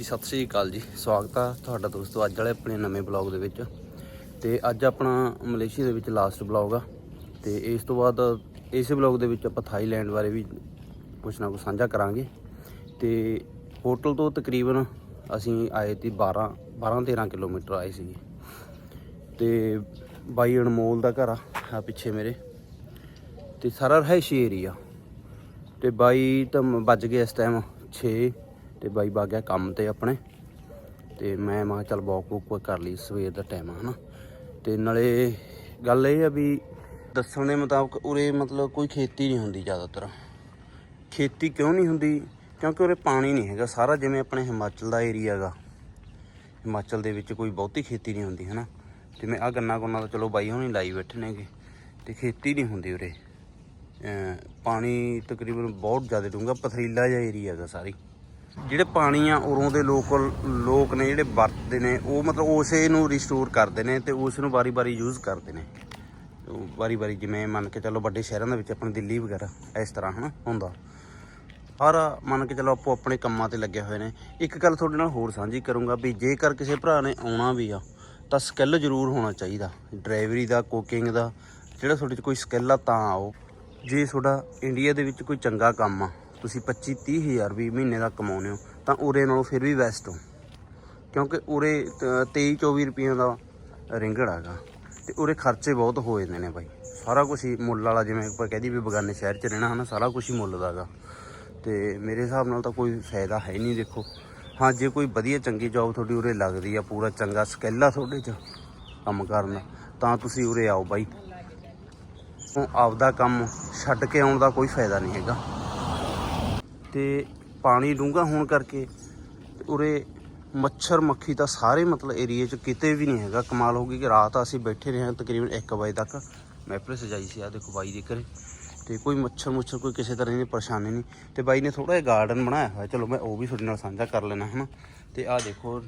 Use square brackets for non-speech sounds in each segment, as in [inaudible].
ਜੀ, ਸਤਿ ਸ੍ਰੀ ਅਕਾਲ ਜੀ। ਸਵਾਗਤ ਆ ਤੁਹਾਡਾ ਦੋਸਤੋ ਅੱਜ ਵਾਲੇ ਆਪਣੇ ਨਵੇਂ ਬਲੌਗ ਦੇ ਵਿੱਚ। ਤੇ ਅੱਜ ਆਪਣਾ ਮਲੇਸ਼ੀਆ ਦੇ ਵਿੱਚ ਲਾਸਟ ਬਲੌਗ ਆ। ਤੇ ਇਸ ਤੋਂ ਬਾਅਦ ਇਸੇ ਬਲੌਗ ਦੇ ਵਿੱਚ ਆਪਾਂ ਥਾਈਲੈਂਡ ਬਾਰੇ ਵੀ ਕੁਛ ਨਾ ਕੁਛ ਸਾਂਝਾ ਕਰਾਂਗੇ। ਤੇ ਹੋਟਲ ਤੋਂ ਤਕਰੀਬਨ ਅਸੀਂ ਆਏ ਤੀ 12 12 13 ਕਿਲੋਮੀਟਰ ਆਏ ਸੀ ਤੇ ਬਾਈ ਅਨਮੋਲ ਦਾ ਘਰ ਆ ਪਿੱਛੇ ਮੇਰੇ। ਤੇ ਸਾਰਾ ਰਹਿਸ਼ੀ ਏਰੀਆ ਤੇ ਬਾਈ ਤਾਂ ਮ- ਵੱਜ ਗਏ ਇਸ ਟਾਈਮ 6 ਤੇ ਬਾਈ ਵਗ ਗਿਆ ਕੰਮ ਤੇ ਆਪਣੇ। ਤੇ ਮੈਂ ਮਾ ਚੱਲ ਵਾਕ ਵੂਕ ਕਰ ਲਈ ਸਵੇਰ ਦਾ ਟਾਈਮ ਆ ਹਨਾ। ਤੇ ਨਾਲੇ ਗੱਲ ਇਹ ਆ ਵੀ ਦੱਸਣ ਦੇ ਮੁਤਾਬਕ ਉਰੇ ਮਤਲਬ ਕੋਈ ਖੇਤੀ ਨਹੀਂ ਹੁੰਦੀ ਜ਼ਿਆਦਾਤਰ। ਖੇਤੀ ਕਿਉਂ ਨਹੀਂ ਹੁੰਦੀ? ਕਿਉਂਕਿ ਉਰੇ ਪਾਣੀ ਨਹੀਂ ਹੈਗਾ। ਸਾਰਾ ਜਿਵੇਂ ਆਪਣੇ ਹਿਮਾਚਲ ਦਾ ਏਰੀਆ ਹੈਗਾ। ਹਿਮਾਚਲ ਦੇ ਵਿੱਚ ਕੋਈ ਬਹੁਤੀ ਖੇਤੀ ਨਹੀਂ ਹੁੰਦੀ, ਹਨਾ। ਜਿਵੇਂ ਆ ਗੰਨਾ ਗੁੰਨਾ ਤਾਂ ਚਲੋ ਬਾਈ ਹੁਣੀ ਲਾਈ ਬੈਠੇ ਨੇਗੇ। ਤੇ ਖੇਤੀ ਨਹੀਂ ਹੁੰਦੀ ਉਰੇ। ਪਾਣੀ ਤਕਰੀਬਨ ਬਹੁਤ ਜ਼ਿਆਦਾ ਡੂੰਘਾ, ਪਥਰੀਲਾ ਜਿਹਾ ਏਰੀਆ ਹੈਗਾ ਸਾਰੀ। ਜਿਹੜੇ ਪਾਣੀ ਆ, ਉਰੋਂ ਦੇ ਲੋਕਲ ਲੋਕ ਨੇ ਜਿਹੜੇ ਵਰਤਦੇ ਨੇ, ਉਹ ਮਤਲਬ ਉਸੇ ਨੂੰ ਰਿਸਟੋਰ ਕਰਦੇ ਨੇ ਤੇ ਉਸ ਨੂੰ ਵਾਰੀ-ਵਾਰੀ ਯੂਜ਼ ਕਰਦੇ ਨੇ। ਵਾਰੀ-ਵਾਰੀ ਜਿਵੇਂ ਮੰਨ ਕੇ ਚੱਲੋ ਵੱਡੇ ਸ਼ਹਿਰਾਂ ਦੇ ਵਿੱਚ ਆਪਣੇ ਦਿੱਲੀ ਵਗੈਰਾ, ਇਸ ਤਰ੍ਹਾਂ ਹਨਾ, ਹੁੰਦਾ। ਹਰ ਮੰਨ ਕੇ ਚੱਲੋ ਆਪੋ ਆਪਣੇ ਕੰਮਾਂ ਤੇ ਲੱਗੇ ਹੋਏ ਨੇ। ਇੱਕ ਗੱਲ ਤੁਹਾਡੇ ਨਾਲ ਹੋਰ ਸਾਂਝੀ ਕਰੂੰਗਾ ਵੀ ਜੇਕਰ ਕਿਸੇ ਭਰਾ ਨੇ ਆਉਣਾ ਵੀ ਆ, ਤਾਂ ਸਕਿੱਲ ਜ਼ਰੂਰ ਹੋਣਾ ਚਾਹੀਦਾ। ਡਰਾਈਵਰੀ ਦਾ ਕੁਕਿੰਗ ਦਾ, ਜਿਹੜਾ ਤੁਹਾਡੇ 'ਚ ਕੋਈ ਸਕਿੱਲ ਆ ਤਾਂ ਆਓ। ਜੇ ਤੁਹਾਡਾ ਇੰਡੀਆ ਦੇ ਵਿੱਚ ਕੋਈ ਚੰਗਾ ਕੰਮ ਆ ਤੁਸੀਂ 25 30 ਹਜ਼ਾਰ ਵੀ ਮਹੀਨੇ ਦਾ ਕਮਾਉਂਦੇ ਹੋ, ਤਾਂ ਉਰੇ ਨਾਲੋਂ ਫਿਰ ਵੀ ਬੈਸਟ ਹੋ। ਕਿਉਂਕਿ ਉਰੇ 23 24 ਰੁਪਈਆਂ ਦਾ ਰਿੰਗੜ ਹੈਗਾ, ਤੇ ਉਰੇ ਖਰਚੇ ਬਹੁਤ ਹੋ ਜਾਂਦੇ ਨੇ ਬਾਈ। ਸਾਰਾ ਕੁਝ ਹੀ ਮੁੱਲ ਵਾਲਾ, ਜਿਵੇਂ ਆਪਾਂ ਕਹਦੀ ਵੀ ਬਗਾਨੇ ਸ਼ਹਿਰ 'ਚ ਰਹਿਣਾ ਹਨਾ, ਸਾਰਾ ਕੁਝ ਹੀ ਮੁੱਲ ਦਾ ਹੈਗਾ। ਤੇ ਮੇਰੇ ਹਿਸਾਬ ਨਾਲ ਤਾਂ ਕੋਈ ਫਾਇਦਾ ਹੈ ਨਹੀਂ, ਦੇਖੋ। ਹਾਂ, ਜੇ ਕੋਈ ਵਧੀਆ ਚੰਗੀ ਜੌਬ ਤੁਹਾਡੀ ਉਰੇ ਲੱਗਦੀ ਆ, ਪੂਰਾ ਚੰਗਾ ਸਕਿੱਲ ਆ ਤੁਹਾਡੇ 'ਚ ਕੰਮ ਕਰਨ, ਤਾਂ ਤੁਸੀਂ ਉਰੇ ਆਓ ਬਾਈ। ਉਹ ਆਪਦਾ ਕੰਮ ਛੱਡ ਕੇ ਆਉਣ ਦਾ ਕੋਈ ਫਾਇਦਾ ਨਹੀਂ ਹੈਗਾ। ਤੇ ਪਾਣੀ ਡੂੰਘਾ ਹੋਣ ਕਰਕੇ ਉਰੇ ਮੱਛਰ ਮੱਖੀ ਤਾਂ ਸਾਰੇ ਮਤਲਬ ਏਰੀਏ 'ਚ ਕਿਤੇ ਵੀ ਨਹੀਂ ਹੈਗਾ। ਕਮਾਲ ਹੋ ਗਈ ਕਿ ਰਾਤ ਅਸੀਂ ਬੈਠੇ ਰਹੇ ਹਾਂ ਤਕਰੀਬਨ 1 ਵਜੇ ਤੱਕ। ਮਹਿਫਲ ਸਜਾਈ ਸੀ ਆ ਦੇਖੋ ਬਾਈ ਦੇ ਘਰੇ। ਤੇ ਕੋਈ ਮੱਛਰ ਮੁੱਛਰ ਕੋਈ ਕਿਸੇ ਤਰ੍ਹਾਂ ਦੀ ਪਰੇਸ਼ਾਨੀ ਨਹੀਂ। ਤੇ ਬਾਈ ਨੇ ਥੋੜਾ ਜਿਹਾ ਗਾਰਡਨ ਬਣਾਇਆ ਹੋਇਆ। ਚਲੋ ਮੈਂ ਉਹ ਵੀ ਤੁਹਾਡੇ ਨਾਲ ਸਾਂਝਾ ਕਰ ਲੈਣਾ ਹਨਾ? ਤੇ ਆਹ ਦੇਖੋ,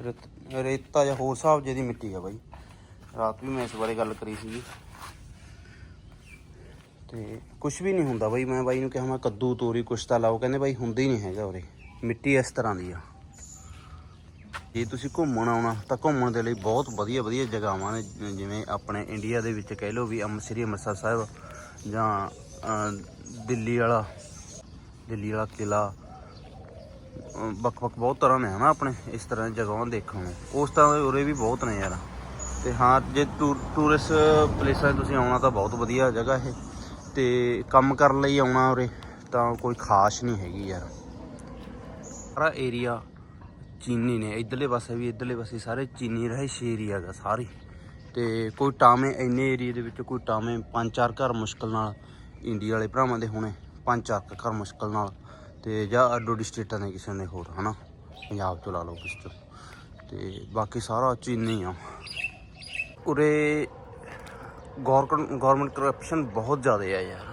ਰੇਤ- ਰੇਤਾ ਜਾਂ ਹੋਰ ਹਿਸਾਬ ਜਿਹਦੀ ਮਿੱਟੀ ਆ ਬਾਈ। ਰਾਤ ਵੀ ਮੈਂ ਇਸ ਬਾਰੇ ਗੱਲ ਕਰੀ ਸੀਗੀ। ਤੇ ਕੁਝ ਵੀ ਨਹੀਂ ਹੁੰਦਾ ਬਾਈ, ਮੈਂ ਬਾਈ ਨੂੰ ਕਿਹਾ, ਮੈਂ ਕੱਦੂ, ਤੋਰੀ ਕੁਛ ਤਾਂ ਲਾਓ, ਕਹਿੰਦੇ ਬਾਈ ਹੁੰਦਾ ਹੀ ਨਹੀਂ ਹੈਗਾ ਉਰੇ। ਮਿੱਟੀ ਇਸ ਤਰ੍ਹਾਂ ਦੀ ਆ। ਜੇ ਤੁਸੀਂ ਘੁੰਮਣ ਆਉਣਾ, ਤਾਂ ਘੁੰਮਣ ਦੇ ਲਈ ਬਹੁਤ ਵਧੀਆ ਵਧੀਆ ਜਗ੍ਹਾਵਾਂ ਨੇ, ਜਿਵੇਂ ਆਪਣੇ ਇੰਡੀਆ ਦੇ ਵਿੱਚ ਕਹਿ ਲਓ ਵੀ ਅੰਮ੍ਰਿਤ ਸ੍ਰੀ ਅੰਮ੍ਰਿਤਸਰ ਸਾਹਿਬ ਜਾਂ ਦਿੱਲੀ ਵਾਲਾ ਦਿੱਲੀ ਵਾਲਾ ਕਿਲਾ ਵੱਖ-ਵੱਖ ਬਹੁਤ ਤਰ੍ਹਾਂ ਨੇ ਹਨਾ ਆਪਣੇ, ਇਸ ਤਰ੍ਹਾਂ ਦੀਆਂ ਜਗ੍ਹਾਵਾਂ ਦੇਖਣ ਨੂੰ। ਉਸ ਤਰ੍ਹਾਂ ਦੇ ਉਰੇ ਵੀ ਬਹੁਤ ਨੇ ਯਾਰ। ਤੇ ਹਾਂ, ਜੇ ਟੂਰਿਸਟ ਪਲੇਸਾਂ 'ਤੇ ਤੁਸੀਂ ਆਉਣਾ ਤਾਂ ਬਹੁਤ ਵਧੀਆ ਜਗ੍ਹਾ ਇਹ। ਤੇ ਕੰਮ ਕਰਨ ਲਈ ਆਉਣਾ ਉਰੇ, ਤਾਂ ਕੋਈ ਖਾਸ ਨਹੀਂ ਹੈਗੀ ਯਾਰ। ਸਾਰਾ ਏਰੀਆ ਚੀਨੀ ਨੇ, ਇਧਰਲੇ ਪਾਸੇ ਵੀ, ਇਧਰਲੇ ਪਾਸੇ ਸਾਰੇ ਚੀਨੀ ਰਹਿਸ਼ੀ ਏਰੀਆ ਹੈਗਾ ਸਾਰੇ। ਤੇ ਕੋਈ ਟਾਵੇਂ, ਇੰਨੇ ਏਰੀਆ ਦੇ ਵਿੱਚ ਕੋਈ ਟਾਵੇਂ ਪੰਜ ਚਾਰ ਘਰ ਮੁਸ਼ਕਲ ਨਾਲ ਇੰਡੀਆ ਵਾਲੇ ਭਰਾਵਾਂ ਦੇ ਹੋਣੇ, ਪੰਜ ਚਾਰ ਘਰ ਮੁਸ਼ਕਲ ਨਾਲ। ਤੇ ਜਾਂ ਅੱਡੋ ਸਟੇਟਾਂ ਦੇ ਕਿਸੇ ਨੇ ਹੋਰ, ਹਨਾ? ਪੰਜਾਬ ਤੋਂ ਲਾ ਲਓ, ਕਿਸ ਚੋਂ। ਤੇ ਬਾਕੀ ਸਾਰਾ ਚੀਨੀ ਆ। ਉਰੇ ਗਵਰਨਮੈਂਟ ਕਰਪਸ਼ਨ ਬਹੁਤ ਜ਼ਿਆਦਾ ਆ ਯਾਰ।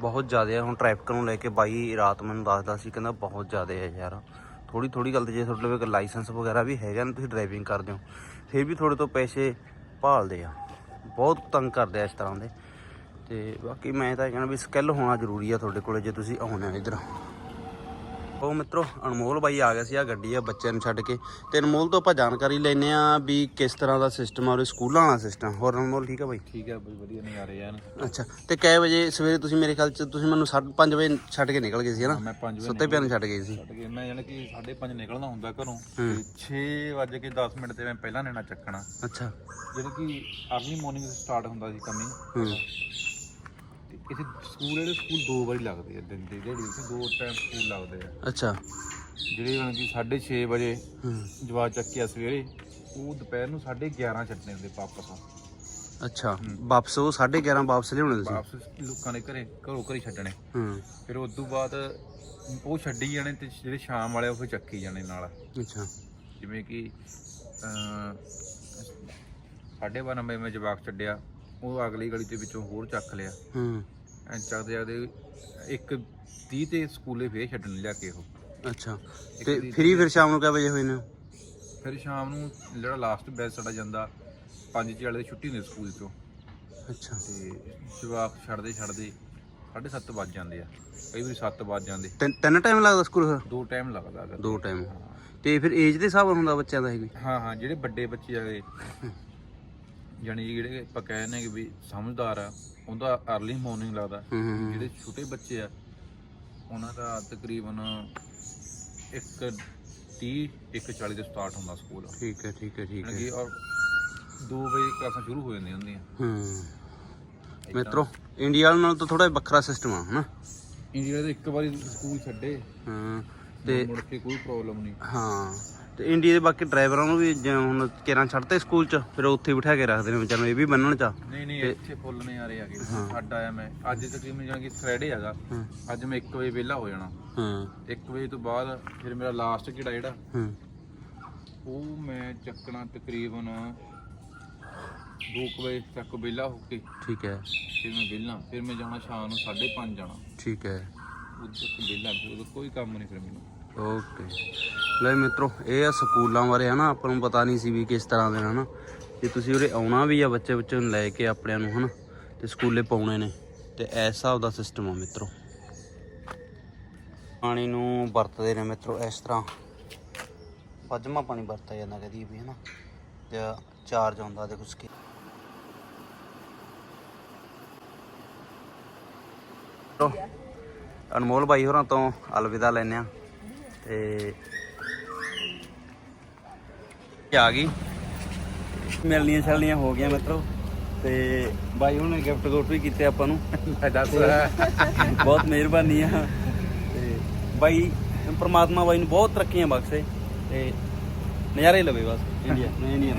ਬਹੁਤ ਜ਼ਿਆਦਾ ਆ। ਹੁਣ ਟ੍ਰੈਫਿਕ ਨੂੰ ਲੈ ਕੇ ਬਾਈ ਰਾਤ ਮੈਨੂੰ ਦੱਸਦਾ ਸੀ, ਕਹਿੰਦਾ ਬਹੁਤ ਜ਼ਿਆਦਾ ਆ ਯਾਰ। ਥੋੜੀ ਥੋੜੀ ਗੱਲ ਤੇ ਜੇ ਤੁਹਾਡੇ ਕੋਲ ਲਾਇਸੈਂਸ ਵਗੈਰਾ ਵੀ ਹੈਗਾ, ਨਾ ਤੁਸੀਂ ਡਰਾਈਵਿੰਗ ਕਰਦੇ ਹੋ, ਫਿਰ ਵੀ ਤੁਹਾਡੇ ਤੋਂ ਪੈਸੇ ਭਾਲਦੇ ਆ। ਬਹੁਤ ਤੰਗ ਕਰਦੇ ਆ ਇਸ ਤਰ੍ਹਾਂ ਦੇ। ਤੇ ਬਾਕੀ ਮੈਂ ਤਾਂ ਇਹ ਕਹਿਣਾ ਵੀ ਸਕਿੱਲ ਹੋਣਾ ਜ਼ਰੂਰੀ ਆ ਤੁਹਾਡੇ ਕੋਲੇ ਜੇ ਤੁਸੀਂ ਆਉਣੇ ਆ ਇੱਧਰ। ਉਹ ਮਿੱਤਰੋ ਅਨਮੋਲ ਬਾਈ ਆ ਗਿਆ ਸੀ ਆ ਗੱਡੀ ਆ ਬੱਚਿਆਂ ਨੂੰ ਛੱਡ ਕੇ। ਤੇ ਅਨਮੋਲ ਤੋਂ ਆਪਾਂ ਜਾਣਕਾਰੀ ਲੈਨੇ ਆ ਵੀ ਕਿਸ ਤਰ੍ਹਾਂ ਦਾ ਸਿਸਟਮ ਆ ਉਹ ਸਕੂਲਾਂ ਵਾਲਾ ਸਿਸਟਮ ਹੋਰ ਅਨਮੋਲ ਠੀਕ ਆ ਬਾਈ? ਠੀਕ ਹੈ ਬਈ ਵਧੀਆ ਨਜ਼ਾਰੇ ਆਣ ਅੱਛਾ ਤੇ ਕੈ ਵਜੇ ਸਵੇਰੇ ਤੁਸੀਂ ਮੇਰੇ ਖਿਆਲ ਚ ਤੁਸੀਂ ਮੈਨੂੰ 5:30 ਵਜੇ ਛੱਡ ਕੇ ਨਿਕਲ ਗਏ ਸੀ ਹਨਾ ਮੈਂ 5 ਵਜੇ ਸੁੱਤੇ ਪਿਆ ਨੂੰ ਛੱਡ ਗਏ ਸੀ। ਛੱਡ ਕੇ ਮੈਂ ਯਾਨੀ ਕਿ 5:30 ਨਿਕਲਣਾ ਹੁੰਦਾ ਘਰੋਂ। ਤੇ 6 ਵਜੇ ਕੇ 10 ਮਿੰਟ ਤੇ ਮੈਂ ਪਹਿਲਾਂ ਨੇਣਾ ਚੱਕਣਾ। ਅੱਛਾ। ਜਿਹੜੀ ਕਿ ਅਰਲੀ ਮਾਰਨਿੰਗ ਸਟਾਰਟ ਹੁੰਦਾ ਸੀ ਕੰਮੀ ਇੱਥੇ ਸਕੂਲ ਜਿਹੜੇ ਸਕੂਲ ਦੋ ਵਾਰੀ ਲੱਗਦੇ ਆ ਦਿਨ ਦੀ ਜਿਹੜੀ ਇੱਥੇ ਦੋ ਟਾਈਮ ਸਕੂਲ ਲੱਗਦੇ ਆ। ਅੱਛਾ। ਜਿਹੜੇ ਯਾਨੀ ਕਿ 6:30 ਵਜੇ ਜਵਾਬ ਚੱਕਿਆ ਸਵੇਰੇ ਉਹ ਦੁਪਹਿਰ ਨੂੰ 11:30 ਛੱਡਣੇ ਹੁੰਦੇ ਵਾਪਸ। ਅੱਛਾ। ਵਾਪਸ ਉਹ 11:30 ਵਾਪਸ ਲਿਆਉਣੇ ਤੁਸੀਂ? ਵਾਪਸ ਲੋਕਾਂ ਦੇ ਘਰੇ ਘਰੋਂ ਘਰੀ ਛੱਡਣੇ। ਹੂੰ। ਫਿਰ ਉਸ ਤੋਂ ਬਾਅਦ ਉਹ ਛੱਡੀ ਜਾਣੇ ਤੇ ਜਿਹੜੇ ਸ਼ਾਮ ਵਾਲੇ ਉਹ ਫਿਰ ਚੱਕੀ ਜਾਣੇ ਨਾਲ। ਅੱਛਾ। ਜਿਵੇਂ ਕਿ ਸਾਢੇ ਬਾਰਾਂ ਵਜੇ ਮੈਂ ਜਵਾਕ ਛੱਡਿਆ ਉਹ ਅਗਲੀ ਗਲੀ ਦੇ ਵਿੱਚੋਂ ਹੋਰ ਚੱਕ ਲਿਆ। ਹੂੰ। ਐਂ ਚੱਕਦੇ ਜਾਂਦੇ ਇੱਕ 30 ਤੇ ਸਕੂਲੇ ਫੇਰ ਛੱਡਣ ਲਿਆ ਕੇ ਉਹ। ਅੱਛਾ। ਤੇ ਫ੍ਰੀ ਫਿਰ ਸ਼ਾਮ ਨੂੰ ਕਿੰਨੇ ਵਜੇ ਹੋਏ ਨੇ? ਫਿਰ ਸ਼ਾਮ ਨੂੰ ਜਿਹੜਾ ਲਾਸਟ ਬੈਚ ਸਾਡਾ ਜਾਂਦਾ 5 ਚਾਲੇ ਦੀ ਛੁੱਟੀ ਹੁੰਦੀ ਸਕੂਲ ਤੋਂ ਅੱਛਾ। ਤੇ ਜਵਾਕ ਛੱਡਦੇ ਛੱਡਦੇ 7:30 ਵੱਜ ਜਾਂਦੇ ਆ। ਕਈ ਵਾਰੀ 7 ਵੱਜ ਜਾਂਦੇ। ਤਿੰਨ ਟਾਈਮ ਲੱਗਦਾ ਸਕੂਲ ਫਿਰ? ਦੋ ਟਾਈਮ ਲੱਗਦਾ ਦੋ ਟਾਈਮ ਤੇ ਫਿਰ ਏਜ ਦੇ ਹਿਸਾਬ ਨਾਲ ਹੁੰਦਾ ਬੱਚਿਆਂ ਦਾ ਇਹ ਵੀ? ਹਾਂ ਹਾਂ ਜਿਹੜੇ ਵੱਡੇ ਬੱਚੇ ਆਗੇ [laughs] ਜਾਨੀ ਜਿਹੜੇ ਆਪਾਂ ਕਹਿੰਦੇ ਕਿ ਵੀ ਸਮਝਦਾਰ ਆ ਉਹਦਾ अर्ਲੀ ਮਾਰਨਿੰਗ ਲੱਗਦਾ। ਜਿਹੜੇ ਛੋਟੇ ਬੱਚੇ ਆ ਉਹਨਾਂ ਦਾ ਤਕਰੀਬਨ 1:30 1:40 ਦੇ ਸਟਾਰਟ ਹੁੰਦਾ ਸਕੂਲ। ਠੀਕ ਹੈ ਠੀਕ ਹੈ ਠੀਕ ਹੈ। ਔਰ 2 ਵਜੇ ਕਲਾਸਾਂ ਸ਼ੁਰੂ ਹੋ ਜਾਂਦੀਆਂ ਹੁੰਦੀਆਂ। ਹੂੰ। ਮਿੱਤਰੋ ਇੰਡੀਆ ਨਾਲ ਤਾਂ ਥੋੜਾ ਵੱਖਰਾ ਸਿਸਟਮ ਆ ਹਨਾ? ਇੰਡੀਆ ਦੇ ਇੱਕ ਵਾਰੀ ਸਕੂਲ ਛੱਡੇ। ਹਾਂ ਤੇ ਮੁੜ ਕੇ ਕੋਈ ਪ੍ਰੋਬਲਮ ਨਹੀਂ। ਹਾਂ। ਤੇ ਇੰਡੀਆ ਦੇ ਬਾਕੀ ਡਰਾਈਵਰਾਂ ਨੂੰ ਵੀ ਜਿਵੇਂ ਹੁਣ ਕੇਰਾਂ ਛੱਡਤੇ ਸਕੂਲ ਚ ਫਿਰ ਉੱਥੇ ਬਿਠਾ ਕੇ ਰੱਖਦੇ ਨੇ ਵਿਚਾਰ ਨੂੰ ਇਹ ਵੀ ਬੰਨਣ ਚ। ਆ। ਨਹੀਂ ਨਹੀਂ ਇੱਥੇ ਫੁੱਲ ਨੇ ਆ ਰਹੇ ਆਗੇ ਛੱਡ ਆਇਆ ਮੈਂ। ਅੱਜ ਤਕਰੀਬਨ ਜਾਨ ਕਿ ਫਰਾਈਡੇ ਹੈਗਾ। ਹਾਂ। ਅੱਜ ਮੈਂ 1 ਵਜੇ ਵਿਹਲਾ ਹੋ ਜਾਣਾ। ਹਾਂ। 1 ਵਜੇ ਤੋਂ ਬਾਅਦ ਫਿਰ ਮੇਰਾ ਲਾਸਟ ਕਿਹੜਾ ਜਿਹੜਾ? ਹਾਂ। ਉਹ ਮੈਂ ਚੱਕਣਾ ਤਕਰੀਬਨ 2 ਵਜੇ ਤੱਕ ਵਿਹਲਾ ਹੋ ਕੇ ਠੀਕ ਹੈ। ਫਿਰ ਮੈਂ ਵਿਹਲਾ। ਫਿਰ ਮੈਂ ਜਾਣਾ ਸ਼ਾਮ ਨੂੰ 5:30 ਜਾਣਾ। ਠੀਕ ਹੈ। ਉਦੋਂ ਤੱਕ ਵਿਹਲਾ। ਫਿਰ ਉਦੋਂ ਕੋਈ ਕੰਮ ਨਹੀਂ ਫਿਰ ਮੈਨੂੰ। ਓਕੇ ਲੈ ਮਿੱਤਰੋ, ਇਹ ਆ ਸਕੂਲਾਂ ਬਾਰੇ ਹਨਾ, ਆਪਾਂ ਨੂੰ ਪਤਾ ਨਹੀਂ ਸੀ ਵੀ ਕਿਸ ਤਰ੍ਹਾਂ ਦੇ ਨੇ ਹਨਾ। ਜੇ ਤੁਸੀਂ ਉਰੇ ਆਉਣਾ ਵੀ ਆ ਬੱਚੇ ਬੱਚੇ ਨੂੰ ਲੈ ਕੇ ਆਪਣਿਆਂ ਨੂੰ ਹਨਾ, ਤੇ ਸਕੂਲੇ ਪਾਉਣੇ ਨੇ। ਤੇ ਇਸ ਹਿਸਾਬ ਦਾ ਸਿਸਟਮ ਆ ਮਿੱਤਰੋ। ਪਾਣੀ ਨੂੰ ਵਰਤਦੇ ਨੇ ਮਿੱਤਰੋ ਇਸ ਤਰ੍ਹਾਂ। ਪਜਮਾ ਪਾਣੀ ਵਰਤਿਆ ਜਾਂਦਾ ਕਦੀ ਵੀ ਹਨਾ ਤੇ ਚਾਰਜ ਆਉਂਦਾ ਦੇਖੋ ਸਕੀ ਅਨਮੋਲ ਬਾਈ ਹੋਰਾਂ ਤੋਂ ਅਲਵਿਦਾ ਲੈਨੇ ਆ ਤੇ ਆ ਗਈ। ਮਿਲਣੀਆਂ ਛਲਣੀਆਂ ਹੋ ਗਈਆਂ ਮਿੱਤਰੋ ਤੇ ਬਾਈ ਹੁਣ ਨੇ ਗਿਫਟ ਗੁਫਟ ਵੀ ਕੀਤੇ ਆਪਾਂ ਨੂੰ। ਦੱਸ ਬਹੁਤ ਮਿਹਰਬਾਨੀ ਆ। ਤੇ ਬਾਈ ਪ੍ਰਮਾਤਮਾ ਬਾਈ ਨੂੰ ਬਹੁਤ ਤਰੱਕੀਆਂ ਬਖਸ਼ੇ ਤੇ ਨਜ਼ਾਰੇ ਲਵੇ ਬਸ ਇੰਡੀਆ ਨਹੀਂ ਨਹੀਂ